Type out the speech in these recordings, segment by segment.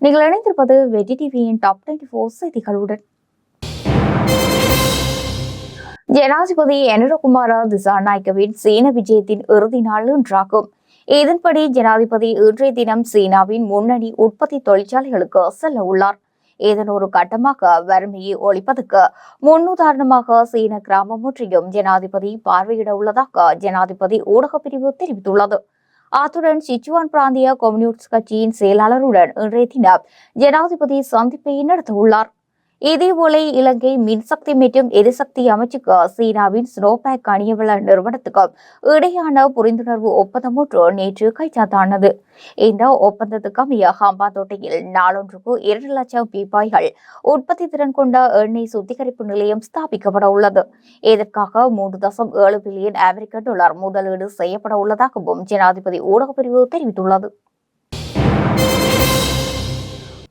நீங்கள் இணைந்திருப்பது வெடி டிவியின் டாப் டுவெண்ட்டி ஃபோர் செய்திகளுடன். ஜனாதிபதி எனிரகுமார திசாநாயக்கவின் சீன விஜயத்தின் இறுதி நாள் இன்றாகும். இதன்படி ஜனாதிபதி இன்றைய தினம் சீனாவின் முன்னணி உற்பத்தி தொழிற்சாலைகளுக்கு செல்ல உள்ளார். இதன் ஒரு கட்டமாக வறுமையை ஒழிப்பதற்கு முன்னுதாரணமாக சீன கிராமம் ஒன்றையும் ஜனாதிபதி பார்வையிட உள்ளதாக ஜனாதிபதி ஊடகப் பிரிவு தெரிவித்துள்ளது. அத்துடன் சிச்சுவான் பிராந்திய கம்யூனிஸ்ட் கட்சியின் செயலாளருடன் இன்றைய தினம் ஜனாதிபதி சந்திப்பை நடத்தவுள்ளார். இதேபோல இலங்கை மின்சக்தி மற்றும் எரிசக்தி அமைச்சுக்கு சீனாவின் ஸ்னோபேக் அணியவள நிறுவனத்துக்கும் இடையான புரிந்துணர்வு ஒப்பந்தம் ஒன்று நேற்று கைச்சாத்தானது. இந்த ஒப்பந்தத்துக்கு அமைய ஹம்பாந்தோட்டையில் நாளொன்றுக்கு இரண்டு லட்சம் பீப்பாய்கள் உற்பத்தி திறன் கொண்ட எண்ணெய் சுத்திகரிப்பு நிலையம் ஸ்தாபிக்கப்பட உள்ளது. இதற்காக மூன்று தசம் ஏழு பில்லியன் அமெரிக்க டாலர் முதலீடு செய்யப்பட உள்ளதாகவும் ஜனாதிபதி ஊடகப்பிரிவு தெரிவித்துள்ளது.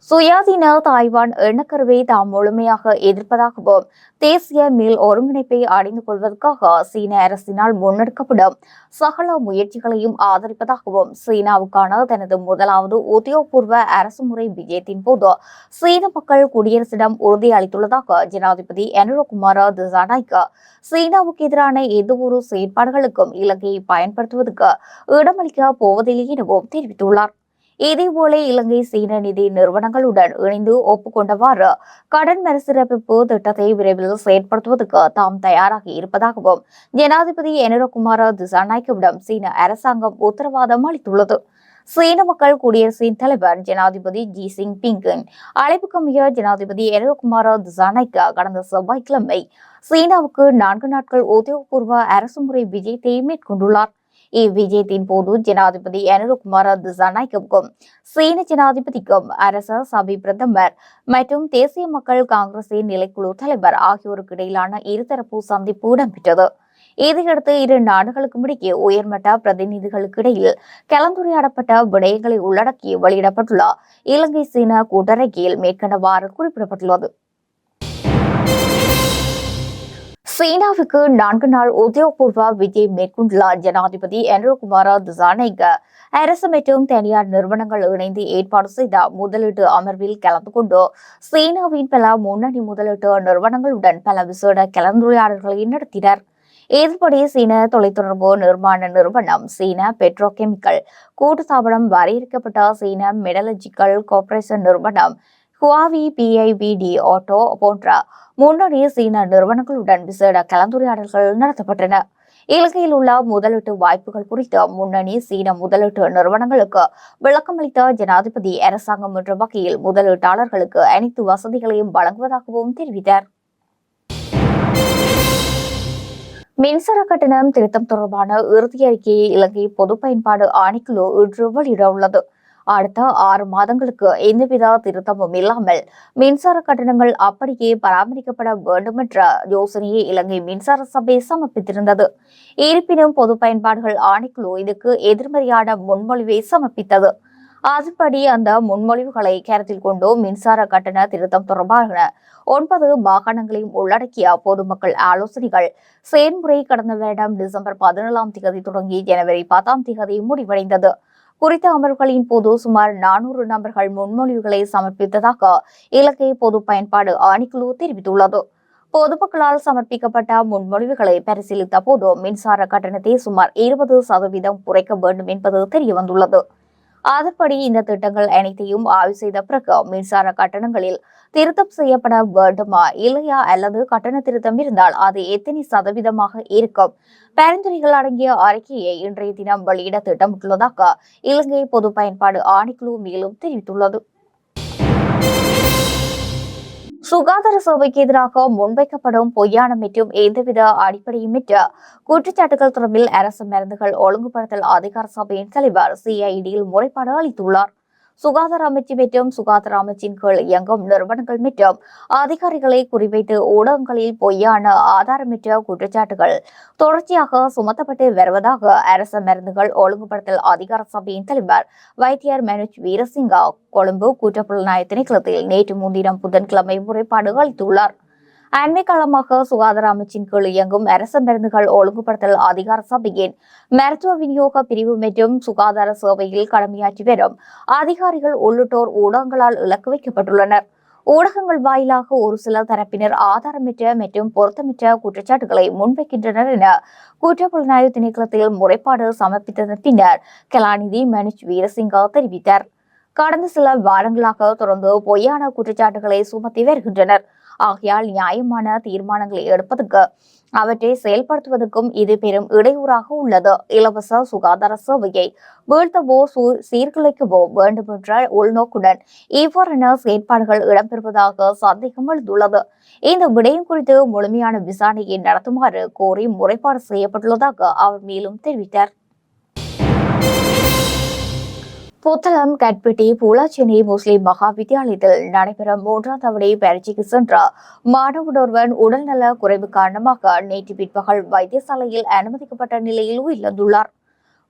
சுயாதீன தாய்வான் எண்ணக்கருவை தாம் முழுமையாக எதிர்ப்பதாகவும் தேசிய மீள் ஒருங்கிணைப்பை அடைந்து கொள்வதற்காக சீன அரசினால் முன்னெடுக்கப்படும் சகல முயற்சிகளையும் ஆதரிப்பதாகவும் சீனாவுக்கான தனது முதலாவது உத்தியோகபூர்வ அரசுமுறை விஜயத்தின் போது சீன மக்கள் குடியரசிடம் உறுதி அளித்துள்ளதாக ஜனாதிபதி அனுரகுமார திசாநாய்க்கு சீனாவுக்கு எதிரான எந்தவொரு செயற்பாடுகளுக்கும் இலங்கையை பயன்படுத்துவதற்கு இடமளிக்க போவதில்லை எனவும் தெரிவித்துள்ளார். இதேபோல இலங்கை சீன நிதி நிறுவனங்களுடன் இணைந்து ஒப்புக்கொண்டவாறு கடன் மறுசிறப்பிப்பு திட்டத்தை விரைவில் செயற்படுத்துவதற்கு தாம் தயாராக இருப்பதாகவும் ஜனாதிபதி எனுரகுமார திசாநாயக்கவிடம் சீன அரசாங்கம் உத்தரவாதம் அளித்துள்ளது. சீன மக்கள் குடியரசின் தலைவர் ஜனாதிபதி ஜி சிங் பிங்கின் அழைப்புக்கமைய ஜனாதிபதி எனுரகுமார திசாநாய்க்கு கடந்த செவ்வாய்க்கிழமை சீனாவுக்கு நான்கு நாட்கள் உத்தியோகபூர்வ அரசுமுறை விஜயத்தை மேற்கொண்டுள்ளார். இவ்விஜயத்தின் போது ஜனாதிபதி அனுரகுமார திசாநாயக்கவுக்கும் சீன ஜனாதிபதிக்கும் அரச சபை பிரதமர் மற்றும் தேசிய மக்கள் காங்கிரசின் நிலைக்குழு தலைவர் ஆகியோருக்கு இடையிலான இருதரப்பு சந்திப்பு இடம்பெற்றது இதையடுத்து இரு நாடுகளுக்கும் இடையே உயர்மட்ட பிரதிநிதிகளுக்கு இடையில் கலந்துரையாடப்பட்ட விடயங்களை உள்ளடக்கி வெளியிடப்பட்டுள்ள இலங்கை சீன கூட்டறிக்கையில் மேற்கண்டவாறு குறிப்பிடப்பட்டுள்ளது சீனாவுக்கு நான்கு நாள் உத்தியோகபூர்வ விஜயம் மேற்கொண்டுள்ள ஜனாதிபதி என்ரோகுமார திசானைக அரசு மற்றும் தனியார் நிறுவனங்கள் இணைந்து ஏற்பாடு செய்த முதலீட்டு அமர்வில் கலந்து கொண்டு சீனாவின் பல முன்னணி முதலீட்டு நிறுவனங்களுடன் பல விசேட கலந்துரையாடல்களை நடத்தினர். இதன்படி சீன தொலைத்தொடர்பு நிர்மாண நிறுவனம் சீன பெட்ரோகெமிக்கல் கூட்டு ஸ்தாபனம் வரையறுக்கப்பட்ட சீன மெடலஜிக்கல் கார்பரேஷன் நிறுவனம் ஹுவாவி பிஐபிடி ஆட்டோ போன்ற முன்னணி சீன நிறுவனங்களுடன் விசேட கலந்துரையாடல்கள் நடத்தப்பட்டன. இலங்கையில் உள்ள முதலீட்டு வாய்ப்புகள் குறித்து முன்னணி சீன முதலீட்டு நிறுவனங்களுக்கு விளக்கமளித்த ஜனாதிபதி அரசாங்கம் என்ற வகையில் முதலீட்டாளர்களுக்கு அனைத்து வசதிகளையும் வழங்குவதாகவும் தெரிவித்தார். மின்சார கட்டணம் திருத்தம் தொடர்பான இறுதி அறிக்கையை இலங்கை பொது பயன்பாடு ஆணைக்குழு இன்று வெளியிட உள்ளது. அடுத்த ஆறு மாதங்களுக்கு எந்தவித திருத்தமும் இல்லாமல் மின்சார கட்டணங்கள் அப்படியே பராமரிக்கப்பட வேண்டும் என்ற யோசனையை இலங்கை மின்சார சபை சமர்ப்பித்திருந்தது. இருப்பினும் பொது பயன்பாடுகள் ஆணைக்குழு இதுக்கு எதிர்மறையான முன்மொழிவை சமர்ப்பித்தது. அதன்படி அந்த முன்மொழிவுகளை கருத்தில் கொண்டு மின்சார கட்டண திருத்தம் தொடர்பான ஒன்பது மாகாணங்களையும் உள்ளடக்கிய பொதுமக்கள் ஆலோசனைகள் செயல்முறை கடந்த வருடம் டிசம்பர் பதினேழாம் தேதி தொடங்கி ஜனவரி பத்தாம் தேதி முடிவடைந்தது. குறித்த அமர்வுகளின் போது சுமார் நானூறு நபர்கள் முன்மொழிவுகளை சமர்ப்பித்ததாக இலங்கை பொது பயன்பாடு ஆணைக்குழு தெரிவித்துள்ளது. பொதுமக்களால் சமர்ப்பிக்கப்பட்ட முன்மொழிவுகளை பரிசீலித்த போது மின்சார கட்டணத்தை சுமார் இருபது சதவீதம் குறைக்க வேண்டும் என்பது தெரியவந்துள்ளது. அதன்படி இந்த திட்டங்கள் அனைத்தையும் ஆய்வு செய்த பிறகு மின்சார கட்டணங்களில் திருத்தம் செய்யப்பட வேண்டுமா இல்லையா அல்லது கட்டண திருத்தம் இருந்தால் அது எத்தனை சதவீதமாக இருக்கும்? பரிந்துரைகள் அடங்கிய அறிக்கையை இன்றைய தினம் வெளியிட திட்டமிட்டுள்ளதாக இலங்கை பொது பயன்பாடு ஆணைக்குழு மேலும் தெரிவித்துள்ளது. சுகாதார சேவைக்கு எதிராக முன்வைக்கப்படும் பொய்யான மற்றும் எந்தவித அடிப்படையுமிற்ற குற்றச்சாட்டுகள் தொடர்பில் அரசு மருந்துகள் ஒழுங்குபடுத்தல் அதிகார சபையின் தலைவர் சிஐடியில் முறைப்பாடு அளித்துள்ளார். சுகாதார அமைச்சு மற்றும் சுகாதார அமைச்சின் கீழ் இயங்கும் நிறுவனங்கள் மற்றும் அதிகாரிகளை குறிவைத்து ஊடகங்களில் பொய்யான ஆதாரமற்ற குற்றச்சாட்டுகள் தொடர்ச்சியாக சுமத்தப்பட்டு வருவதாக அரச மருந்துகள் ஒழுங்குபடுத்தல் அதிகார சபையின் தலைவர் வைத்தியர் மனோஜ் வீரசிங்கா கொழும்பு குற்றப்புலனாய்வு திணைக்களத்தில் நேற்று முன்தினம் புதன்கிழமை முறைப்பாடு அளித்துள்ளார். அண்மை காலமாக சுகாதார அமைச்சின் கீழ் இயங்கும் அரச மருந்துகள் ஒழுங்குபடுத்தல் அதிகார சபையின் மருத்துவ விநியோக பிரிவு மற்றும் சுகாதார சேவையில் கடமையாற்றி வரும் அதிகாரிகள் உள்ளிட்டோர் ஊடகங்களால் இலக்கு வைக்கப்பட்டுள்ளனர். ஊடகங்கள் வாயிலாக ஒரு சில தரப்பினர் ஆதாரமற்ற மற்றும் பொருத்தமற்ற குற்றச்சாட்டுகளை முன்வைக்கின்றனர் என குற்றப்புலனாய்வு திணைக்களத்தில் முறைப்பாடு சமர்ப்பித்ததன் பின்னர் கலாநிதி மனுஜ் வீரசிங்கா தெரிவித்தார். கடந்த சில வாரங்களாக தொடர்ந்து பொய்யான குற்றச்சாட்டுகளை சுமத்தி வருகின்றனர். ஆகையால் நியாயமான தீர்மானங்களை எடுப்பதற்கு அவற்றை செயல்படுத்துவதற்கும் இது பெரும் இடையூறாக உள்ளது. இலவச சுகாதார சேவையை வீழ்த்தவோ சூ- சீர்குலைக்கவோ வேண்டுமென்ற உள்நோக்குடன் இவ்வாறான செயற்பாடுகள் இடம்பெறுவதாக சந்தேகம் எழுந்துள்ளது. இந்த விடயம் குறித்து முழுமையான விசாரணையை நடத்துமாறு கோரி முறைப்பாடு செய்யப்பட்டுள்ளதாக அவர் மேலும் தெரிவித்தார். புத்தளம் கட்பெட்டி பூலாச்சேனை முஸ்லிம் மகா வித்தியாலயத்தில் நடைபெறும் மூன்றாம் தவணை பயிற்சிக்கு சென்ற மாணவனொருவன் உடல்நல குறைவு காரணமாக நேற்று பிற்பகல் வைத்தியசாலையில் அனுமதிக்கப்பட்ட நிலையில் உயிரிழந்துள்ளார்.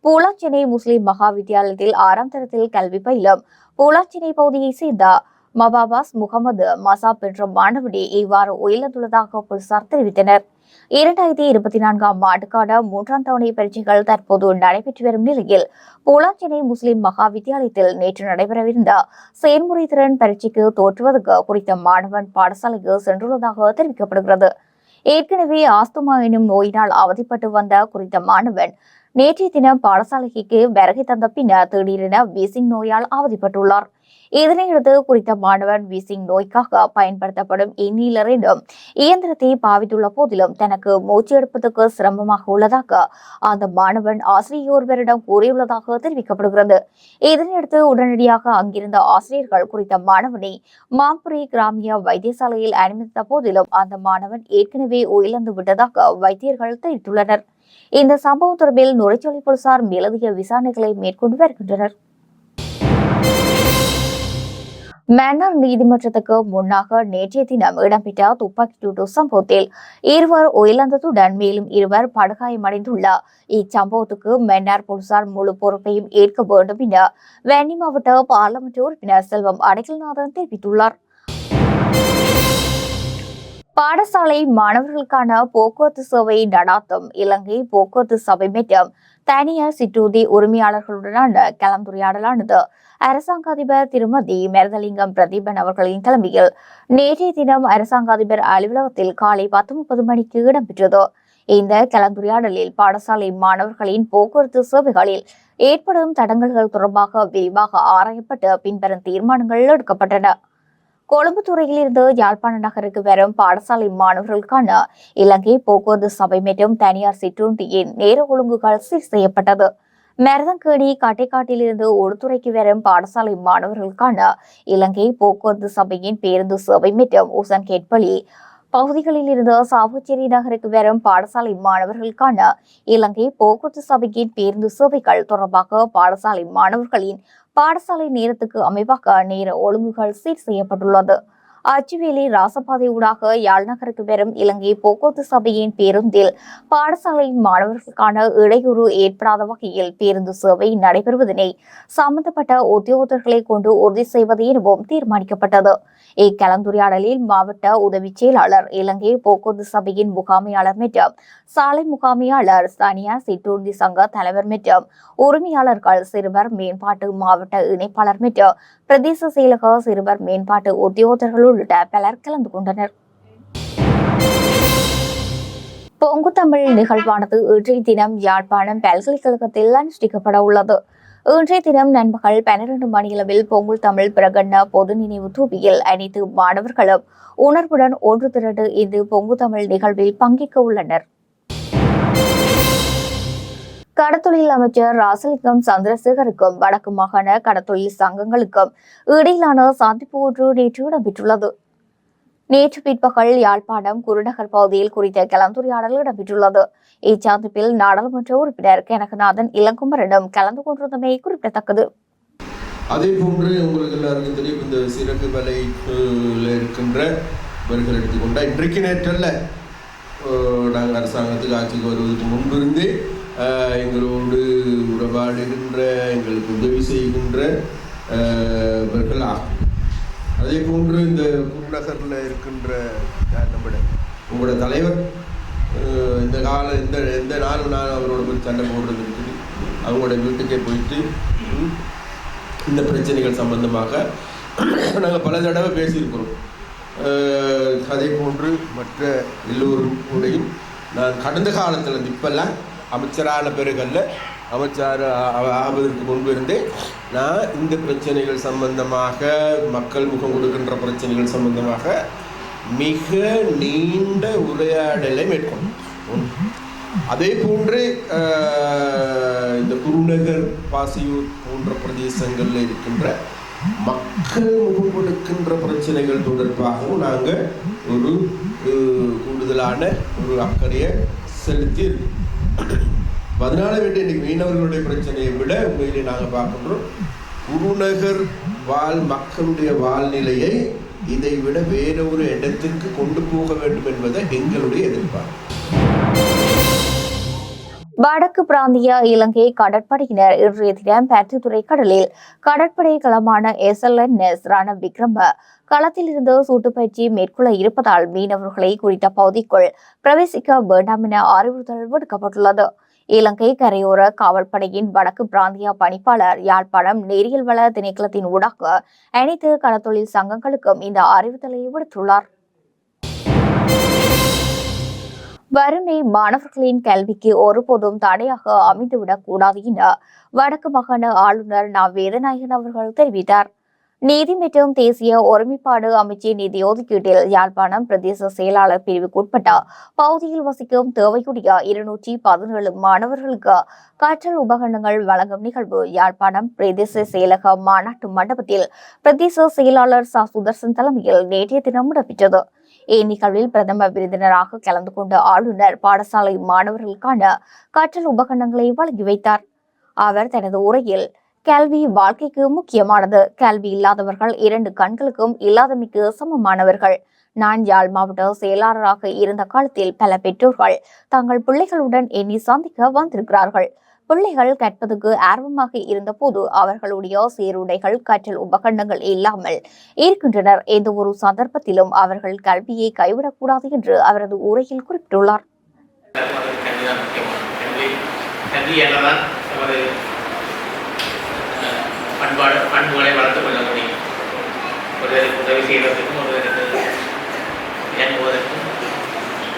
பூலாச்சேனை முஸ்லிம் மகா வித்தியாலயத்தில் ஆறாம் தரத்தில் கல்வி பயிலும் பூலாச்சேனை பகுதியைச் சேர்ந்த மபாபாஸ் முகமது மசாப் என்ற மாணவனே இவ்வாறு உயிரிழந்துள்ளதாக போலீசார் தெரிவித்தனர். இரண்டாயிரத்தி இருபத்தி நான்காம் ஆண்டுக்கான மூன்றாம் தவணை பரீட்சைகள் தற்போது நடைபெற்று வரும் நிலையில் பூலாச்சேனை முஸ்லிம் மகா வித்தியாலயத்தில் நேற்று நடைபெறவிருந்த செயல்முறை திறன் பரீட்சைக்கு தோற்றுவதற்கு குறித்த மாணவன் பாடசாலைக்கு சென்றுள்ளதாக தெரிவிக்கப்படுகிறது. ஏற்கனவே ஆஸ்துமா எனும் நோயினால் அவதிப்பட்டு வந்த குறித்த மாணவன் நேற்றைய தினம் பாடசாலைக்கு வருகை தந்த பின்னர் திடீரென வீசிங் நோயால் அவதிப்பட்டுள்ளார். இதனையடுத்து குறித்த மாணவன் வீசிங் நோய்க்காக பயன்படுத்தப்படும் இன்னீலர் இயந்திரத்தை பாவித்துள்ள போதிலும் தனக்கு மூச்சு எடுப்பதற்கு சிரமமாக உள்ளதாக அந்த மாணவன் ஆசிரியோர்வரிடம் கூறியுள்ளதாக தெரிவிக்கப்படுகிறது. இதனையடுத்து உடனடியாக அங்கிருந்த ஆசிரியர்கள் குறித்த மாணவனை மாம்புரி கிராமிய வைத்தியசாலையில் அனுமதித்த போதிலும் அந்த மாணவன் ஏற்கனவே உயிரிழந்து விட்டதாக வைத்தியர்கள் தெரிவித்துள்ளனர். இந்த சம்பவம் தொடர்பில் நுரைச்சொலி போலீசார் மேலதிக விசாரணைகளை மேற்கொண்டு வருகின்றனர். மன்னர் நீதிமன்றத்துக்கு முன்னாக நேற்றைய தினம் இடம்பெற்ற துப்பாக்கிச்சூடு சம்பவத்தில் இருவர் உயிரிழந்ததுடன் மேலும் இருவர் படுகாயமடைந்துள்ளார் இச்சம்பவத்துக்கு மன்னர் போலீசார் முழு பொறுப்பையும் ஏற்க வேண்டும் என வன்னி மாவட்ட பாராளுமன்ற உறுப்பினர் செல்வம் அடைக்கல்நாதன் தெரிவித்துள்ளார். பாடசாலை மாணவர்களுக்கான போக்குவரத்து சேவையை நடாத்தும் இலங்கை போக்குவரத்து சபை மற்றும் தனியார் சிற்றூதி உரிமையாளர்களுடனான கலந்துரையாடலானது. அரசாங்க அதிபர் திருமதி மெர்தலிங்கம் பிரதீபன் அவர்களின் தலைமையில் நேற்றைய தினம் அரசாங்க அதிபர் அலுவலகத்தில் காலை பத்து முப்பது மணிக்கு இடம்பெற்றது. இந்த கலந்துரையாடலில் பாடசாலை மாணவர்களின் போக்குவரத்து சேவைகளில் ஏற்படும் தடங்கல்கள் தொடர்பாக விரிவாக ஆராயப்பட்டு பின்வரும் தீர்மானங்கள் எடுக்கப்பட்டன. கொழும்பு துறையிலிருந்து யாழ்ப்பாண நகருக்கு வரும் பாடசாலை மாணவர்களுக்கான இலங்கை போக்குவரத்து சபை மற்றும் தனியார் சிற்றுண்டியின் நேர ஒழுங்குகள் சீர் செய்யப்பட்டது. மருதங்கேணி கட்டைக்காட்டிலிருந்து ஒடுத்துறைக்கு வரும் பாடசாலை மாணவர்களுக்கான இலங்கை போக்குவரத்து சபையின் பேருந்து சேவை மற்றும் உசன் கேட்பலி பகுதிகளில் இருந்து சாவுச்சேரி நகருக்கு வரும் பாடசாலை மாணவர்களுக்கான இலங்கை போக்குவரத்து சபையின் பேருந்து சேவைகள் தொடர்பாக பாடசாலை மாணவர்களின் பாடசாலை நேரத்துக்கு அமைவாக நேர ஒழுங்குகள் சீர் செய்யப்பட்டுள்ளது. அச்சுவேலி ராசபாதை ஊடாக யாழ்நகருக்கு வரும் இலங்கை போக்குவரத்து சபையின் பேருந்தில் பாடசாலை மாணவர்களுக்கான இடையூறு ஏற்படாத வகையில் பேருந்து சேவை நடைபெறுவதனை சம்பந்தப்பட்ட உத்தியோகத்தர்களை கொண்டு உறுதி செய்வது எனவும் தீர்மானிக்கப்பட்டது. இக்கலந்துரையாடலில் மாவட்ட உதவி செயலாளர் இலங்கை போக்குவரத்து சபையின் முகாமையாளர் மற்றும் சாலை முகாமையாளர் தனியார் சிற்றுந்தி சங்க தலைவர் மற்றும் உரிமையாளர்கள் சிறுவர் மேம்பாட்டு மாவட்ட இணைப்பாளர் மற்றும் பிரதேச செயலக சிறுவர் மேம்பாட்டு உத்தியோகத்தர்களுடன் உள்ளிட்ட பலர் கலந்து கொண்டனர். பொங்கு தமிழ் நிகழ்வானது இன்றைய தினம் யாழ்ப்பாணம் பல்கலைக்கழகத்தில் அனுஷ்டிக்கப்பட உள்ளது. இன்றைய தினம் நண்பகல் பன்னிரண்டு மணியளவில் பொங்கல் தமிழ் பிரகடன பொது நினைவு தூபியில் அனைத்து மாணவர்களும் உணர்வுடன் ஒன்று திரண்டு இந்த பொங்கு தமிழ் நிகழ்வில் பங்கேற்க உள்ளனர். கடத்தொழில் அமைச்சர் ராசலிங்கம் சந்திரசேகருக்கும் வடக்கு மாகாண கடத்தொழில் சங்கங்களுக்கும் இடையிலான சந்திப்பு ஒன்று நேற்று இடம்பெற்றுள்ளது. நேற்று பிற்பகல் யாழ்ப்பாணம் குருநகர் பகுதியில் குறித்த கலந்துரையாடல் இடம்பெற்றுள்ளது. இச்சந்திப்பில் நாடாளுமன்ற உறுப்பினர் கனகநாதன் இளங்குமரனும் கலந்து கொண்டிருந்தமை குறிப்பிடத்தக்கது. அதே போன்று உங்களுக்கு எல்லாருக்கும் தெரியும் இந்த சிறகு வலை இருக்கின்ற இவர்கள் எடுத்துக்கொண்டா இன்றைக்கு நேற்றல்ல நாங்கள் அரசாங்கத்துக்கு ஆட்சிக்கு வருவதற்கு முன்பிருந்தே எங்களோடு உறவாடுகின்ற எங்களுக்கு உதவி செய்கின்ற ஆகும் அதே போன்று இந்த குருநகரில் இருக்கின்ற நம்முடைய உங்களோட தலைவர் இந்த கால இந்த எந்த நாளும் நான் அவரோட போய் சண்டை போடுறது இருக்குது. அவங்களோட வீட்டுக்கே போயிட்டு இந்த பிரச்சனைகள் சம்பந்தமாக நாங்கள் பல தடவை பேசியிருக்கிறோம். அதே போன்று மற்ற எல்லோரும் கூடயும் நான் கடந்த காலத்தில் இப்போல்லாம் அமைச்சரான பிறகல்ல அமைச்சர் ஆவதற்கு முன்பு இருந்தே நான் இந்த பிரச்சனைகள் சம்பந்தமாக மக்கள் முகம் கொடுக்கின்ற பிரச்சனைகள் சம்பந்தமாக மிக நீண்ட உரையாடலை மேற்கொண்டோம் அதே போன்று இந்த குருநகர் பாசியூர் போன்ற பிரதேசங்களில் இருக்கின்ற மக்கள் முகம் கொடுக்கின்ற பிரச்சனைகள் தொடர்பாகவும் நாங்கள் ஒரு கூடுதலான ஒரு அக்கறையை செலுத்தி இருக்கோம். அதனால வேண்டிய இன்னைக்கு மீனவர்களுடைய பிரச்சனையை விட உண்மையிலே நாங்கள் பார்க்கின்றோம். குருநகர் வாழ் மக்களுடைய வாழ்நிலையை இதை விட வேறொரு இடத்திற்கு கொண்டு போக வேண்டும் என்பதை எங்களுடைய எதிர்பார்ப்பு. வடக்கு பிராந்திய இலங்கை கடற்படையினர் இன்றைய தினம் பருத்தித்துறை கடலில் கடற்படை களமான எஸ்எல்என்எஸ் ரண விக்ரம களத்திலிருந்து சூட்டுப்பயிற்சி மேற்கொள்ள இருப்பதால் மீனவர்களை குறித்த பகுதிக்குள் பிரவேசிக்க வேண்டாம் என அறிவுறுத்தல் விடுக்கப்பட்டுள்ளது. இலங்கை கரையோர காவல்படையின் வடக்கு பிராந்திய பணிப்பாளர் யாழ்ப்பாணம் நேரியல் வள திணைக்களத்தின் ஊடாக அனைத்து கடத்தொழில் சங்கங்களுக்கும் இந்த அறிவுறுத்தலை விடுத்துள்ளார். வறுமை மாணவர்களின் கல்விக்கு ஒருபோதும் தடையாக அமைந்துவிடக் கூடாது என வடக்கு மாகாண ஆளுநர் நா. வேதநாயகன் அவர்கள் தெரிவித்தார். நீதி மற்றும் தேசிய ஒருமைப்பாடு அமைச்சின் நிதி ஒதுக்கீட்டில் யாழ்ப்பாணம் பிரதேச செயலாளர் பிரிவுக்குட்பட்ட பகுதியில் வசிக்கும் தேவையுடைய இருநூற்றி பதினேழு மாணவர்களுக்கு கற்றல் உபகரணங்கள் வழங்கும் நிகழ்வு யாழ்ப்பாணம் பிரதேச செயலக மாநாட்டு மண்டபத்தில் பிரதேச செயலாளர் ச. சுதர்சன் தலைமையில் நேற்றைய தினம் இடம்பெற்றது. இந்நிகழ்வில் பிரதம விருந்தினராக கலந்து கொண்ட ஆளுநர் பாடசாலை மாணவர்களுக்கான கற்றல் உபகரணங்களை வழங்கி வைத்தார். அவர் தனது உரையில் கல்வி வாழ்க்கைக்கு முக்கியமானது. கல்வி இல்லாதவர்கள் இரண்டு கண்களுக்கும் இல்லாதமைக்கு சமமானவர்கள். நான் யாழ் மாவட்ட செயலாளராக இருந்த காலத்தில் பல பெற்றோர்கள் தங்கள் பிள்ளைகளுடன் என்னை சந்திக்க வந்திருக்கிறார்கள். பிள்ளைகள் கற்பதற்கு ஆர்வமாக இருந்தபோது அவர்களுடைய சீருடைகள் கற்றல் உபகரணங்கள் இல்லாமல் இருக்கின்றனர். எந்த ஒரு சந்தர்ப்பத்திலும் அவர்கள் கல்வியை கைவிடக்கூடாது என்று அவரது உரையில் குறிப்பிட்டுள்ளார். பண்பாடு பண்புகளை வளர்த்துக் கொள்ள முடியும் ஒருவருக்கு உதவி செய்வதற்கும் ஒருவருக்கு இயங்குவதற்கும்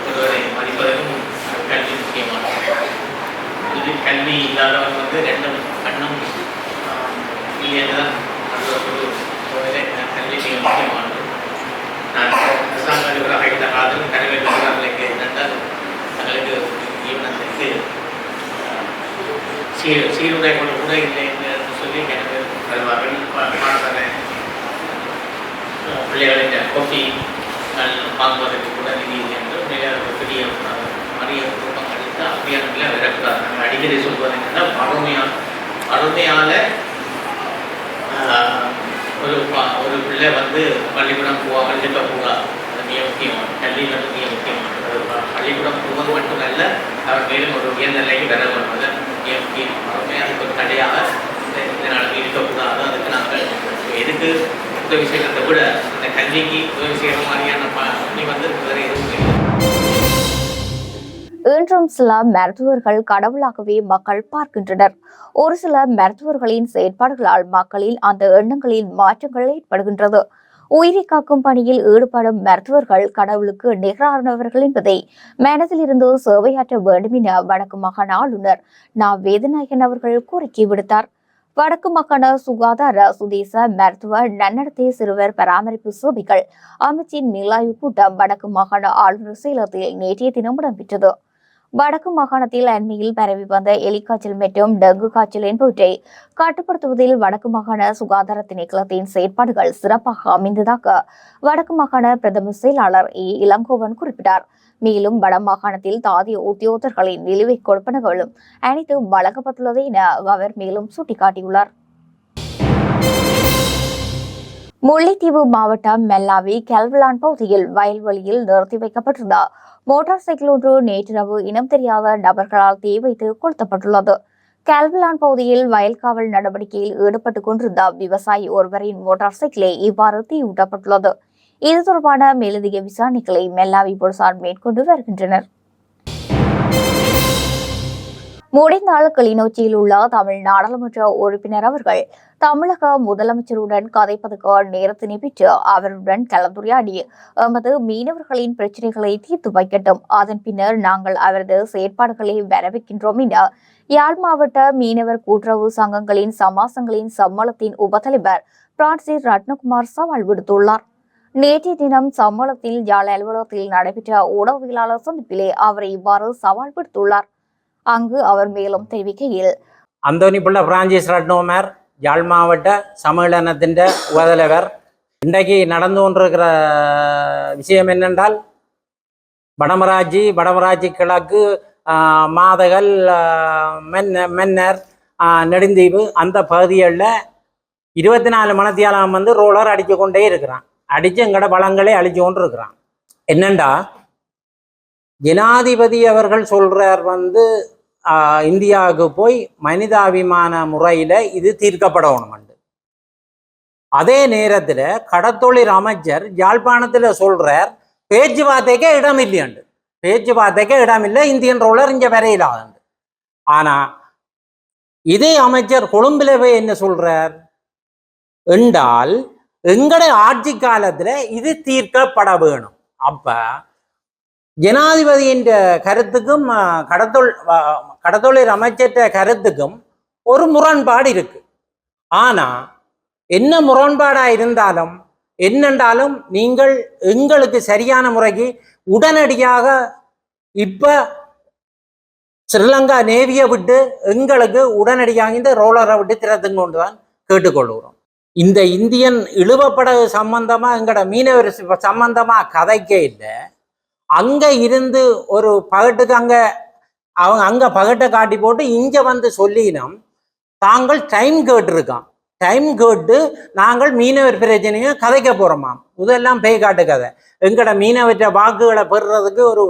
ஒருவரை மதிப்பதற்கும் கல்வி முக்கியமானது கல்வி இல்லாதவங்க வந்து ரெண்டும் கண்ணும் ஆஹ், இல்லைன்னு தான் அது ஒரு கல்வி மிக முக்கியமானது. நான் அரசாங்க அதிபராக இருந்த காலத்தில் கல்வி என்னென்றால் தங்களுக்கு ஈவனத்திற்கு சீர் சீருடைகள் கூட இல்லை என்று சொல்லி எனக்கு தருவார்கள் பா- பிள்ளைகளின் கோப்பி வாங்குவதற்கு கூட நிதி இல்லை என்று மிக பெரிய அஹ், மரிய குடும்பம் அளித்து அப்படியான வரக்கூடாது நாங்கள் அடிக்கடி சொல்வது என்னன்னா வறுமையால் வறுமையால் ஒரு ஒரு பிள்ளை வந்து பள்ளிக்கூடம் போகாமல் இருக்கக்கூடாது அது மிக முக்கியம். கல்வி வந்து மிக முக்கியமானது பள்ளிக்கூடம் போவது மட்டுமல்ல அவர் மேலும் ஒரு உயர் நிலைக்கு வர வருவது மிக முக்கியம். அருமையாக ஒரு தடையாக இந்த நாளுக்கு இருக்கக்கூடாது. அதுக்கு நாங்கள் எதுக்கு உதவி செய்கிறதை விட அந்த கல்விக்கு உதவி செய்கிற மாதிரியான பணி வந்து வேறு எதுவும் இன்றும் சில மருத்துவர்கள் கடவுளாகவே மக்கள் பார்க்கின்றனர். ஒரு சில மருத்துவர்களின் செயற்பாடுகளால் மக்களில் அந்த எண்ணங்களில் மாற்றங்கள் ஏற்படுகின்றது. உயிரை காக்கும் பணியில் ஈடுபடும் மருத்துவர்கள் கடவுளுக்கு நிகரானவர்கள் என்பதை மனதில் இருந்து சேவையாற்ற வேண்டும் என வடக்கு மாகாண ஆளுநர் நா. வேதநாயகன் அவர்கள் கோரிக்கை விடுத்தார். வடக்கு மாகாண சுகாதார சுதேச மருத்துவ நன்னடத்தை சிறுவர் பராமரிப்பு சேவைகள் அமைச்சின் நிலாய்வு கூட்டம் வடக்கு மாகாண ஆளுநர் சேலத்தில் நேற்றைய தினம் இடம்பெற்றது. வடக்கு மாகாணத்தில் அண்மையில் பரவி வந்த எலிக்காய்ச்சல் மற்றும் டெங்கு காய்ச்சல் என்பவற்றை கட்டுப்படுத்துவதில் வடக்கு மாகாண சுகாதார திணைக்களத்தின் செயற்பாடுகள் சிறப்பாக அமைந்ததாக வடக்கு மாகாண பிரதம செயலாளர் ஏ இளங்கோவன் குறிப்பிட்டார். மேலும் வட மாகாணத்தில் தாதிய உத்தியோகர்களின் நிலுவை கொடுப்பனகளும் அனைத்தும் வழங்கப்பட்டுள்ளது என அவர் மேலும் சுட்டிக்காட்டியுள்ளார். முல்லைத்தீவு மாவட்டம் மெல்லாவி கெல்வலான் பகுதியில் வயல்வெளியில் நிறுத்தி வைக்கப்பட்டிருந்த மோட்டார் சைக்கிள் ஒன்று நேற்றிரவு இனம் தெரியாத நபர்களால் தீ வைத்து கொளுத்தப்பட்டுள்ளது. கல்விலான் பகுதியில் வயல் காவல் நடவடிக்கையில் ஈடுபட்டு கொண்டிருந்த விவசாயி ஒருவரின் மோட்டார் சைக்கிளே இவ்வாறு தீயூட்டப்பட்டுள்ளது இது தொடர்பான மேலதிக விசாரணைகளை மெல்லாவி போலீசார் மேற்கொண்டு வருகின்றனர். முடிந்தால் கிளிநொச்சியில் உள்ள தமிழ் நாடாளுமன்ற உறுப்பினர் அவர்கள் தமிழக முதலமைச்சருடன் கதைப்பதற்கு நேரத்தினை பெற்று அவருடன் கலந்துரையாடி எமது மீனவர்களின் பிரச்சனைகளை தீர்த்து வைக்கட்டும். அதன் பின்னர் நாங்கள் அவரது செயற்பாடுகளை வரவேற்கின்றோம் என யாழ் மாவட்ட மீனவர் கூட்டுறவு சங்கங்களின் சமாசங்களின் சம்மளத்தின் உபதலைவர் பிரான்சிஸ் ரத்னகுமார் சவால் விடுத்துள்ளார். நேற்றைய தினம் சம்மளத்தில் யாழ் அலுவலகத்தில் நடைபெற்ற ஊடகவியலாளர் சந்திப்பிலே அவர் இவ்வாறு சவால் விடுத்துள்ளார். அங்கு அவர் மேலும் தெரிவிக்கையில் அந்தோனி பிள்ளை பிரான்சிஸ் ரட்னோமர் யாழ் மாவட்ட சம்மேளனத்தின் உதலவர் இன்றைக்கு நடந்து கொண்டிருக்கிற விஷயம் என்னென்றால் வடமராட்சி வடமராட்சி கிழக்கு ஆஹ், மாதகல் மென்ன மென்னர் நெடுந்தீவு அந்த பகுதிகளில் இருபத்தி நாலு மணத்தியாலம் வந்து ரோலர் அடித்து கொண்டே இருக்கிறான். அடித்து எங்கட வளங்களை அழிச்சு கொண்டு இருக்கிறான் என்னண்டா ஜனாதிபதி அவர்கள் சொல்றார் வந்து இந்தியாவுக்கு போய் மனிதாபிமான முறையில் இது தீர்க்கப்படணும்ண்டு. அதே நேரத்தில் கடத்தொழில் அமைச்சர் யாழ்ப்பாணத்தில் சொல்றார் பேச்சுவார்த்தைக்கே இடம் இல்லையண்டு. பேச்சுவார்த்தைக்கே இடம் இல்லை இந்தியன் ரோலர் இங்கே வரையிலாதுண்டு. ஆனா இதே அமைச்சர் கொழும்புல போய் என்ன சொல்றார்? என்றால் எங்கட ஆட்சி காலத்துல இது தீர்க்கப்பட வேணும். அப்ப ஜனாதிபதியின் கருத்துக்கும் அஹ், கடத்தொல் கடத்தொழில் அமைச்சற்ற கருத்துக்கும் ஒரு முரண்பாடு இருக்கு. ஆனா என்ன முரண்பாடா இருந்தாலும் என்னென்றாலும் நீங்கள் எங்களுக்கு சரியான முறைக்கு உடனடியாக இப்ப ஸ்ரீலங்கா நேவியை விட்டு எங்களுக்கு உடனடியாக இந்த ரோலரை விட்டு திறத்துங்க கொண்டு தான் கேட்டுக்கொள்கிறோம். இந்த இந்தியன் இழுவப்படகு சம்பந்தமா எங்களோட மீனவர் சம்பந்தமா கதைக்க இல்லை. அங்க இருந்து ஒரு பகட்டுக்கு அங்க அவங்க அங்க பகட்டை காட்டி போட்டு இங்க வந்து சொல்லினோம் தாங்கள் டைம் கேட்டிருக்கான் டைம் கேட்டு நாங்கள் மீனவர் பிரச்சனையை கதைக்க போறோமாம். இதெல்லாம் பேய் காட்டு கதை. எங்கட மீனவற்ற வாக்குகளை பெறுறதுக்கு ஒரு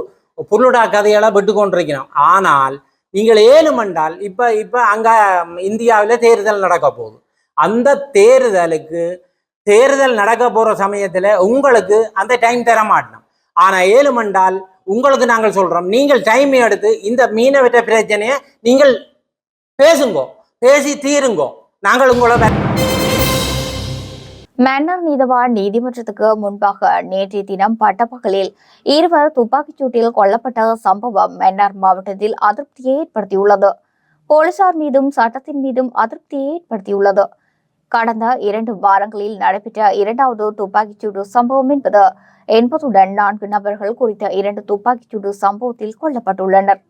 புல்லுடா கதையெல்லாம் விட்டு கொண்டிருக்கிறோம். ஆனால் நீங்கள் ஏழுமண்டால் இப்போ இப்போ அங்கே இந்தியாவில் தேர்தல் நடக்க போகுது. அந்த தேர்தலுக்கு தேர்தல் நடக்க போகிற சமயத்தில் உங்களுக்கு அந்த டைம் தர மாட்டோம். ஆனால் ஏழுமண்டால் உங்களுக்கு நாங்கள் சொல்றோம். நீங்கள் டைம் எடுத்து இந்த மீனவற்ற பிரச்சனையை நீங்கள் பேசுங்கோ. பேசி தீருங்கோ. நாங்கள் உங்களை மன்னர் நீதவான் நீதிமன்றத்துக்கு முன்பாக நேற்றைய தினம் பட்டப்பகலில் இருவர் துப்பாக்கிச் சூட்டில் கொல்லப்பட்ட சம்பவம் மன்னார் மாவட்டத்தில் அதிருப்தியை ஏற்படுத்தியுள்ளது. போலீசார் மீதும் சட்டத்தின் மீதும் அதிருப்தியை ஏற்படுத்தியுள்ளது. கடந்த இரண்டு வாரங்களில் நடைபெற்ற இரண்டாவது துப்பாக்கிச்சூடு சம்பவம் என்பது என்பதுடன் நான்கு நபர்கள் குறித்த இரண்டு துப்பாக்கிச்சூடு சம்பவத்தில் கொல்லப்பட்டுள்ளனர்.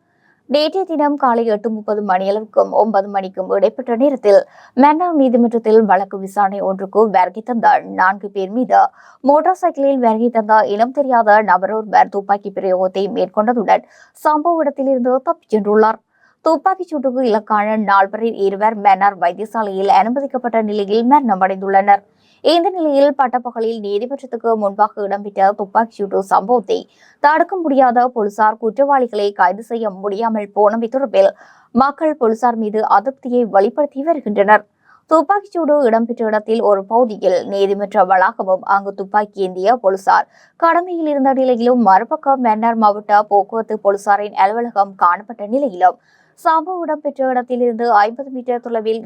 நேற்றைய தினம் காலை எட்டு முப்பது மணியளவுக்கும் ஒன்பது மணிக்கும் இடைப்பட்ட நேரத்தில் மன்னார் நீதிமன்றத்தில் வழக்கு விசாரணை ஒன்றுக்கு வருகை தந்த நான்கு பேர் மீது மோட்டார் சைக்கிளில் வருகை தந்த இனம் தெரியாத நபரொருவர் துப்பாக்கி பிரயோகத்தை மேற்கொண்டதுடன் சம்பவ இடத்திலிருந்து தப்பிச் சென்றுள்ளார். துப்பாக்கிச் சூட்டுக்கு இலக்கான நால்வரில் இருவர் மன்னார் வைத்தியசாலையில் அனுமதிக்கப்பட்ட நிலையில் மரணமடைந்துள்ளனர். இந்த நிலையில் பட்டப்பகலில் நீதிமன்றத்துக்கு முன்பாக இடம்பெற்ற துப்பாக்கிச் சூட்டு சம்பவத்தை தடுக்க முடியாத போலீசார் குற்றவாளிகளை கைது செய்ய முடியாமல் போனவை தொடர்பில் மக்கள் போலீசார் மீது அதிருப்தியை வெளிப்படுத்தி வருகின்றனர். துப்பாக்கிச்சூடு இடம்பெற்ற இடத்தில் ஒரு பகுதியில் நீதிமன்ற வளாகமும் அங்கு துப்பாக்கி ஏந்திய போலீசார் கடமையில் இருந்த நிலையிலும் மறுபக்கம் மன்னர் மாவட்ட போக்குவரத்து போலீசாரின் அலுவலகம் காணப்பட்ட நிலையிலும் சம்பவம் இடம்பெற்ற இடத்திலிருந்து ஐம்பது மீட்டர் தொலைவில்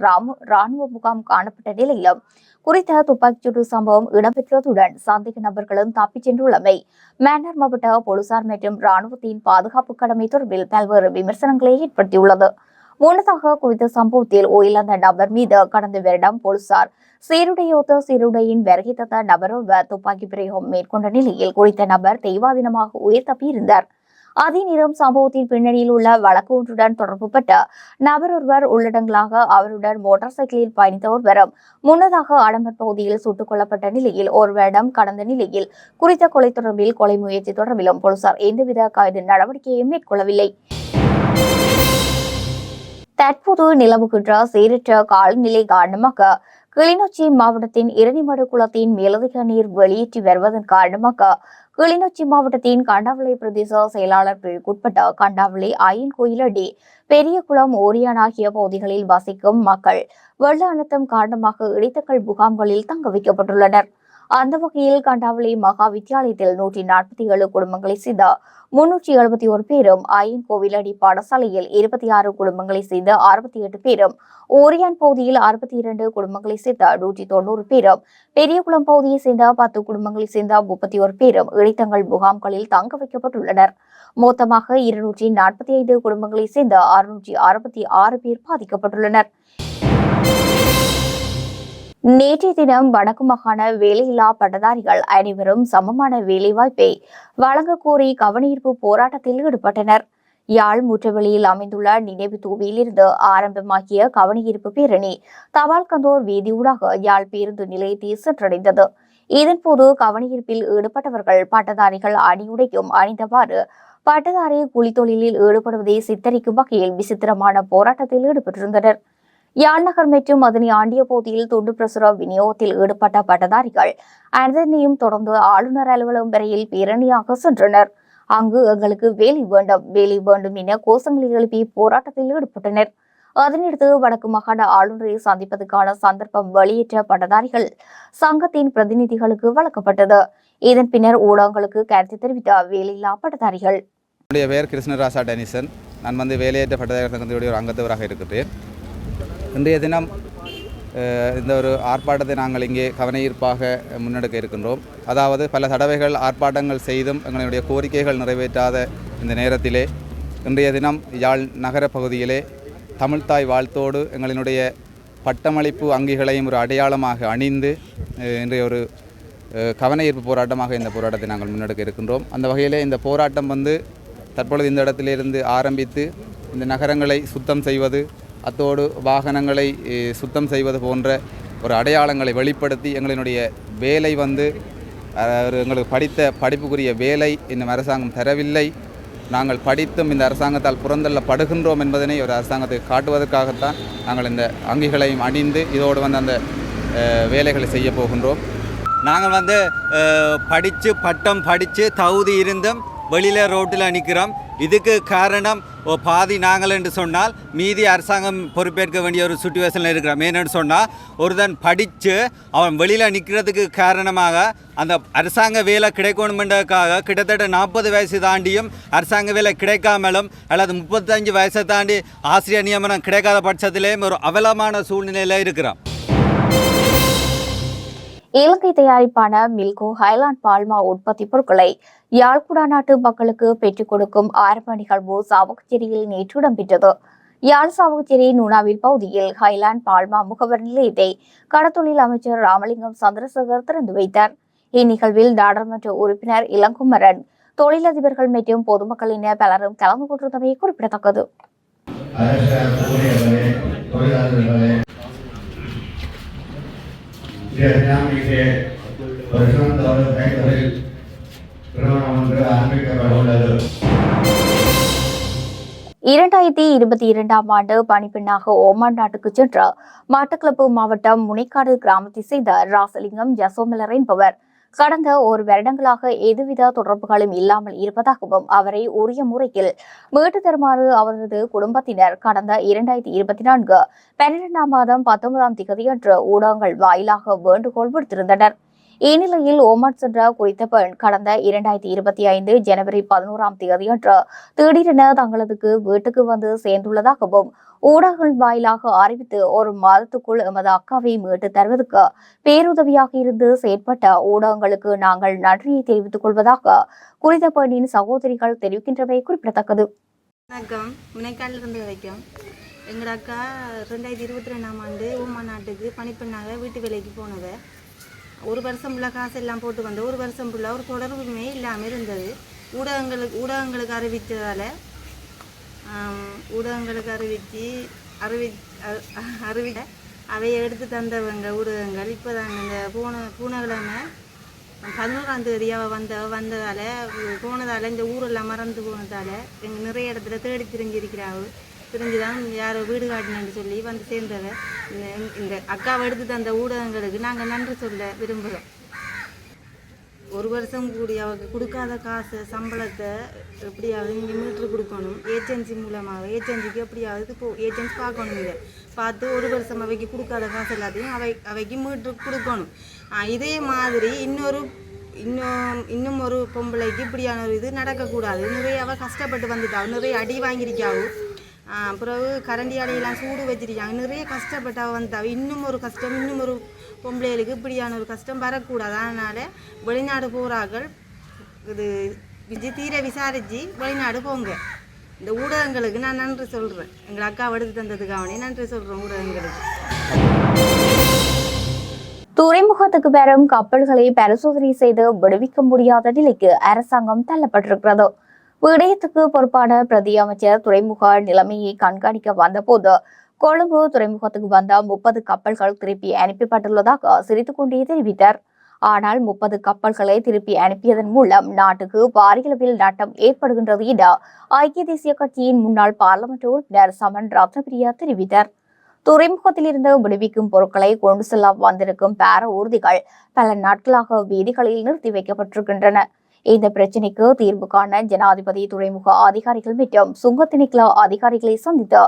ராணுவ முகாம் காணப்பட்ட நிலையிலும் குறித்த துப்பாக்கிச்சூடு சம்பவம் இடம்பெற்றதுடன் சந்தேக நபர்களும் தப்பிச் சென்றுள்ளமை. மேனர் மாவட்ட போலீசார் மற்றும் ராணுவத்தின் பாதுகாப்பு கடமை தொடர்பில் பல்வேறு விமர்சனங்களை ஏற்படுத்தியுள்ளது. முன்னதாக குறித்த சம்பவத்தில் உயிரிழந்த நபர் மீது கடந்த வருடம் போலீசார் சீருடையொத்த சீருடையின் வருகை தந்த நபர் ஒருவர் துப்பாக்கி பிரயோகம் மேற்கொண்ட நிலையில் குறித்த நபர் தெய்வாதீனமாக உயிர் தப்பியிருந்தார். அதே நேரம் சம்பவத்தின் பின்னணியில் உள்ள வழக்கு ஒன்றுடன் தொடர்புபட்ட நபர் ஒருவர் உள்ளடங்களாக அவருடன் மோட்டார் சைக்கிளில் பயணித்த ஒருவரும் முன்னதாக ஆடம்பர் பகுதியில் சுட்டுக் கொல்லப்பட்ட நிலையில் ஒருவரிடம் கடந்த நிலையில் குறித்த கொலை தொடர்பில் கொலை முயற்சி தொடர்பிலும் போலீசார் எந்தவித கைது நடவடிக்கையும் மேற்கொள்ளவில்லை. தற்போது நிலவுகின்ற சீரற்ற காலநிலை காரணமாக கிளிநொச்சி மாவட்டத்தின் இரணிமடு குளத்தின் மேலதிக நீர் வெளியேற்றி வருவதன் காரணமாக கிளிநொச்சி மாவட்டத்தின் கண்டாவளை பிரதேச செயலாளர் பிரிவுக்குட்பட்ட கண்டாவளி ஐயன் கோயிலடி பெரியகுளம் ஓரியான் ஆகிய பகுதிகளில் வசிக்கும் மக்கள் வெள்ள அழுத்தம் காரணமாக இடைத்தக்கல் முகாம்களில் தங்க வைக்கப்பட்டுள்ளனர். அந்த வகையில் கண்டாவளி மகா வித்தியாலயத்தில் நூற்றி நாற்பத்தி ஏழு குடும்பங்களை சேர்ந்த முன்னூற்றி எழுபத்தி ஒரு பேரும் ஐயன் அடி பாடசாலையில் இருபத்தி ஆறு குடும்பங்களை சேர்ந்த அறுபத்தி எட்டு பேரும் ஓரியான் பகுதியில் அறுபத்தி இரண்டு குடும்பங்களை சேர்ந்த நூற்றி தொண்ணூறு பேரும் பெரியகுளம் பகுதியை சேர்ந்த பத்து குடும்பங்களை சேர்ந்த முப்பத்தி ஒரு பேரும் இடைத்தங்கள் முகாம்களில் தங்க வைக்கப்பட்டுள்ளனர். மொத்தமாக இருநூற்றி நாற்பத்தி ஐந்து குடும்பங்களை சேர்ந்த அறுநூற்றி அறுபத்தி ஆறு பேர் பாதிக்கப்பட்டுள்ளனர். நேற்றைய தினம் வடக்கு மாகாண வேலையில்லா பட்டதாரிகள் அனைவரும் சமமான வேலைவாய்ப்பை வழங்கக்கோரி கோரி கவனஈர்ப்பு போராட்டத்தில் ஈடுபட்டனர். யாழ் முற்றவெளியில் அமைந்துள்ள நினைவு தூவியிலிருந்து ஆரம்பமாகிய கவனஈர்ப்பு பேரணி தபால்கந்தோர் வீதியூடாக யாழ் பேருந்து நிலையத்தை சென்றடைந்தது. இதன்போது கவனஈர்ப்பில் ஈடுபட்டவர்கள் பட்டதாரிகள் அணியுடையும் அணிந்தவாறு பட்டதாரி குளித்தொழிலில் ஈடுபடுவதை சித்தரிக்கும் வகையில் விசித்திரமான போராட்டத்தில் ஈடுபட்டிருந்தனர். யாழ்நகர் மற்றும் அதனை ஆண்டிய பகுதியில் துண்டு பிரசுர விநியோகத்தில் ஈடுபட்ட பட்டதாரிகள் அதனையும் தொடர்ந்து ஆளுநர் அலுவலகம் வரையில் பேரணியாக சென்றனர். அங்கு எங்களுக்கு வேலை வேண்டும் வேலை வேண்டும் என கோஷங்களை எழுப்பி போராட்டத்தில் ஈடுபட்டனர். அதனையடுத்து வடக்கு மாகாண ஆளுநரை சந்திப்பதற்கான சந்தர்ப்பம் வெளியேற்ற பட்டதாரிகள் சங்கத்தின் பிரதிநிதிகளுக்கு வழங்கப்பட்டது. இதன் பின்னர் ஊடகங்களுக்கு கருத்து தெரிவித்த வேலையில்லா பட்டதாரிகள். என்னுடைய பெயர் கிருஷ்ணராசா டெனிசன். நான் வந்து வேலையேற்ற பட்டதாரி சங்கத்தினுடைய ஒரு அங்கத்தவராக இருக்கிறேன். இன்றைய தினம் இந்த ஒரு ஆர்ப்பாட்டத்தை நாங்கள் இங்கே கவனஈர்ப்பாக முன்னெடுக்க இருக்கின்றோம். அதாவது பல தடவைகள் ஆர்ப்பாட்டங்கள் செய்தும் எங்களுடைய கோரிக்கைகள் நிறைவேற்றாத இந்த நேரத்திலே இன்றைய தினம் யாழ் நகர பகுதியிலே தமிழ்தாய் வாழ்த்தோடு எங்களினுடைய பட்டமளிப்பு அங்கிகளையும் ஒரு அடையாளமாக அணிந்து இன்றைய ஒரு கவனயீர்ப்பு கவனஈர்ப்பு போராட்டமாக இந்த போராட்டத்தை நாங்கள் முன்னெடுக்க இருக்கின்றோம். அந்த வகையிலே இந்த போராட்டம் வந்து தற்பொழுது இந்த இடத்திலிருந்து ஆரம்பித்து இந்த நகரங்களை சுத்தம் செய்வது அத்தோடு வாகனங்களை சுத்தம் செய்வது போன்ற ஒரு அடையாளங்களை வெளிப்படுத்தி எங்களினுடைய வேலை வந்து ஒரு எங்களுக்கு படித்த படிப்புக்குரிய வேலை இன்னும் அரசாங்கம் தரவில்லை. நாங்கள் படித்தும் இந்த அரசாங்கத்தால் புறந்தள்ளப்படுகின்றோம் என்பதனை ஒரு அரசாங்கத்தை காட்டுவதற்காகத்தான் நாங்கள் இந்த அங்கிகளையும் அணிந்து இதோடு வந்து அந்த வேலைகளை செய்ய போகின்றோம். நாங்கள் வந்து படித்து பட்டம் படித்து தகுதி இருந்தும் வெளியில் ரோட்டில் நிற்கிறோம் இதுக்கு காரணம் ஓ, பாதி நாங்கள் என்று சொன்னால் மீதி அரசாங்கம் பொறுப்பேற்க வேண்டிய ஒரு சுச்சுவேஷனில் இருக்கிறோம். ஏன்னு சொன்னால் ஒருதன் படித்து அவன் வெளியில் நிற்கிறதுக்கு காரணமாக அந்த அரசாங்க வேலை கிடைக்கணுமென்றதுக்காக கிட்டத்தட்ட நாற்பது வயசு தாண்டியும் அரசாங்க வேலை கிடைக்காமலும் அல்லது முப்பத்தஞ்சு வயசை தாண்டி ஆசிரியர் நியமனம் கிடைக்காத பட்சத்திலேயும் ஒரு அவலமான சூழ்நிலையில் இருக்கிறான் இலங்கை தயாரிப்பான மில்கோ ஹைலாண்ட் பால்மா உற்பத்தி பொருட்களை யாழ்குடா நாட்டு மக்களுக்கு பெற்றுக் கொடுக்கும் ஆரம்ப நிகழ்வு சாவகச்சேரியில் நேற்று இடம்பெற்றது. யாழ் சாவகச்சேரி நுணாவில் பகுதியில் ஹைலாண்ட் பால்மா முகவர் நிலையத்தை கடத்தொழில் அமைச்சர் ராமலிங்கம் சந்திரசேகர் திறந்து வைத்தார். இந்நிகழ்வில் நாடாளுமன்ற உறுப்பினர் இளங்குமரன் தொழிலதிபர்கள் மற்றும் பொதுமக்கள் என பலரும் கலந்து கொண்டிருந்தமை குறிப்பிடத்தக்கது. இரண்டாயிரத்தி இருபத்தி இரண்டாம் ஆண்டு பணிப்பெண்ணாக ஓமான் நாட்டுக்கு சென்ற மட்டக்களப்பு மாவட்டம் முனைக்காடு கிராமத்தை சேர்ந்த ராசலிங்கம் ஜசோமலர் என்பவர் கடந்த ஒரு வருடங்களாக எதுவித தொடர்புகளும் இல்லாமல் இருப்பதாகவும் அவரை உரிய முறையில் மீட்டு தருமாறு அவரது குடும்பத்தினர் கடந்த இரண்டாயிரத்தி இருபத்தி நான்கு பன்னிரெண்டாம் மாதம் பத்தொன்பதாம் திகதியன்று ஊடகங்கள் வாயிலாக வேண்டுகோள் விடுத்திருந்தனர். இந்நிலையில் ஓமான் சென்ற குறித்த பெண் கடந்த இரண்டாயிரத்தி இருபத்தி ஐந்து ஜனவரி பதினோராம் தேதியன்று திடீரென தங்களதுக்கு வீட்டுக்கு வந்து சேர்ந்துள்ளதாகவும் ஊடகங்கள் வாயிலாக அறிவித்து ஒரு மாதத்துக்குள் எமது அக்காவை மீட்டு தருவதற்கு பேருதவியாக இருந்து செயற்பட்ட ஊடகங்களுக்கு நாங்கள் நன்றியை தெரிவித்துக் கொள்வதாக குறித்த பெண்ணின் சகோதரிகள் தெரிவிக்கின்றவை குறிப்பிடத்தக்கது. வணக்கம். முனைக்காலில் இருந்து வரைக்கும் எங்கள் அக்கா ரெண்டாயிரத்தி இருபத்தி ரெண்டாம் ஆண்டு ஊமா நாட்டுக்கு பணிப்பெண்ணாக வீட்டு வேலைக்கு போனது. ஒரு வருஷம் ஃபுல்லாக காசு எல்லாம் போட்டு வந்து ஒரு வருஷம் ஃபுல்லாக ஒரு தொடர்புமே இல்லாமல் இருந்தது. ஊடகங்களுக்கு ஊடகங்களுக்கு அறிவித்ததால் ஊடகங்களுக்கு அறிவித்து அறிவி அ- அவையை எடுத்து தந்தவங்க ஊடகங்கள். இப்போ தான் இந்த போன பூனக்கிழமை பதினோராம் தேதி அவள் வந்த வந்ததால் போனதால் இந்த ஊரெல்லாம் மறந்து போனதால் எங்கள் நிறைய இடத்துல தேடி திரிஞ்சிருக்கிறாள் திரிஞ்சு தான் யாரோ வீடு காட்டினு சொல்லி வந்து சேர்ந்தவ. இந்த- இந்த அக்காவை எடுத்து தந்த ஊடகங்களுக்கு நாங்கள் நன்றி சொல்ல விரும்புகிறோம் ஒரு வருஷம் கூடி அவருக்கு கொடுக்காத காசு சம்பளத்தை எப்படியாவது இங்கே மீட்ரு கொடுக்கணும். ஏஜென்சி மூலமாக ஏஜென்சிக்கு எப்படியாவது போ ஏஜென்சி பார்க்கணும் இதை. பார்த்து ஒரு வருஷம் அவைக்கு கொடுக்காத காசு எல்லாத்தையும் அவை அவைக்கு மீட்ரு கொடுக்கணும். இதே மாதிரி இன்னொரு இன்னும் இன்னும் ஒரு பொம்பளைக்கு இப்படியான ஒரு இது நடக்கக்கூடாது. நிறைய அவள் கஷ்டப்பட்டு வந்துட்டாள் நிறைய அடி வாங்கியிருக்காவும் பிறகு கரண்டி அடையெல்லாம் சூடு வச்சிருக்காங்க. நிறைய கஷ்டப்பட்டு அவள் வந்தாள் இன்னும் ஒரு கஷ்டம் இன்னும் ஒரு பொம்பளைகளுக்கு இப்படியான ஒரு கஷ்டம் வரக்கூடாது. அதனால் வெளிநாடு போகிறார்கள் இது விஜய் தீர விசாரித்து வெளிநாடு போங்க. இந்த ஊடகங்களுக்கு நான் நன்றி சொல்கிறேன் எங்கள் அக்கா எடுத்து தந்ததுக்காக நன்றி சொல்கிறேன் ஊடகங்களுக்கு. துறைமுகத்துக்கு பெறும் கப்பல்களை பரிசோதனை செய்து விடுவிக்க முடியாத நிலைக்கு அரசாங்கம் தள்ளப்பட்டிருக்கிறது. விடயத்துக்கு பொறுப்பான பிரதி அமைச்சர் துறைமுக நிலைமையை கண்காணிக்க வந்தபோது கொழும்பு துறைமுகத்துக்கு வந்த முப்பது கப்பல்கள் திருப்பி அனுப்பப்பட்டுள்ளதாக சிரித்துக்கொண்டே தெரிவித்தார். ஆனால் முப்பது கப்பல்களை திருப்பி அனுப்பியதன் மூலம் நாட்டுக்கு பாரியளவில் நட்டம் ஏற்படுகின்றது என ஐக்கிய தேசிய கட்சியின் முன்னாள் பார்லமெண்ட் உறுப்பினர் சமன் ரத்னபிரியா தெரிவித்தார். துறைமுகத்திலிருந்து விடுவிக்கும் பொருட்களை கொண்டு செல்ல வந்திருக்கும் பேர ஊர்திகள் பல நாட்களாக வீதிகளில் நிறுத்தி வைக்கப்பட்டிருக்கின்றன. இந்த பிரச்சினைக்கு தீர்வு காண ஜனாதிபதி துறைமுக அதிகாரிகள் மற்றும் சுங்க திணைக்கள அதிகாரிகளை சந்தித்து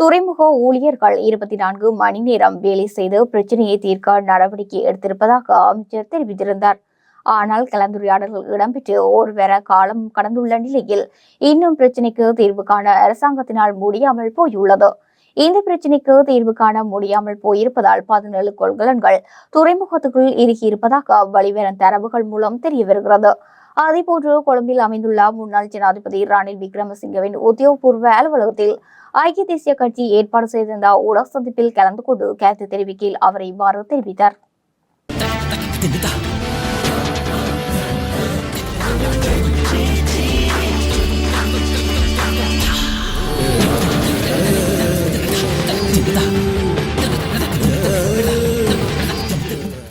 துறைமுக ஊழியர்கள் இருபத்தி நான்கு மணி நேரம் வேலை செய்து பிரச்சனையை தீர்க்க நடவடிக்கை எடுத்திருப்பதாக அமைச்சர் தெரிவித்திருந்தார். ஆனால் கலந்துரையாடல்கள் இடம்பெற்று ஒருவர காலம் கடந்துள்ள நிலையில் இன்னும் பிரச்சினைக்கு தீர்வு காண அரசாங்கத்தினால் முடியாமல் போயுள்ளது. இந்த பிரச்சினைக்கு தீர்வு காண முடியாமல் போயிருப்பதால் பதினேழு கொள்கலன்கள் துறைமுகத்துக்குள் இருக்கியிருப்பதாக வெளிவரும் தரவுகள் மூலம் தெரிய வருகிறது அதேபோன்று கொழும்பில் அமைந்துள்ள முன்னாள் ஜனாதிபதி ராணில் விக்ரமசிங்கவின் உத்தியோகபூர்வ அலுவலகத்தில் ஐக்கிய தேசிய கட்சி ஏற்பாடு செய்திருந்த ஊடக சந்திப்பில் கலந்து கொண்டு கருத்து தெரிவிக்கையில் அவர் இவ்வாறு தெரிவித்தார்.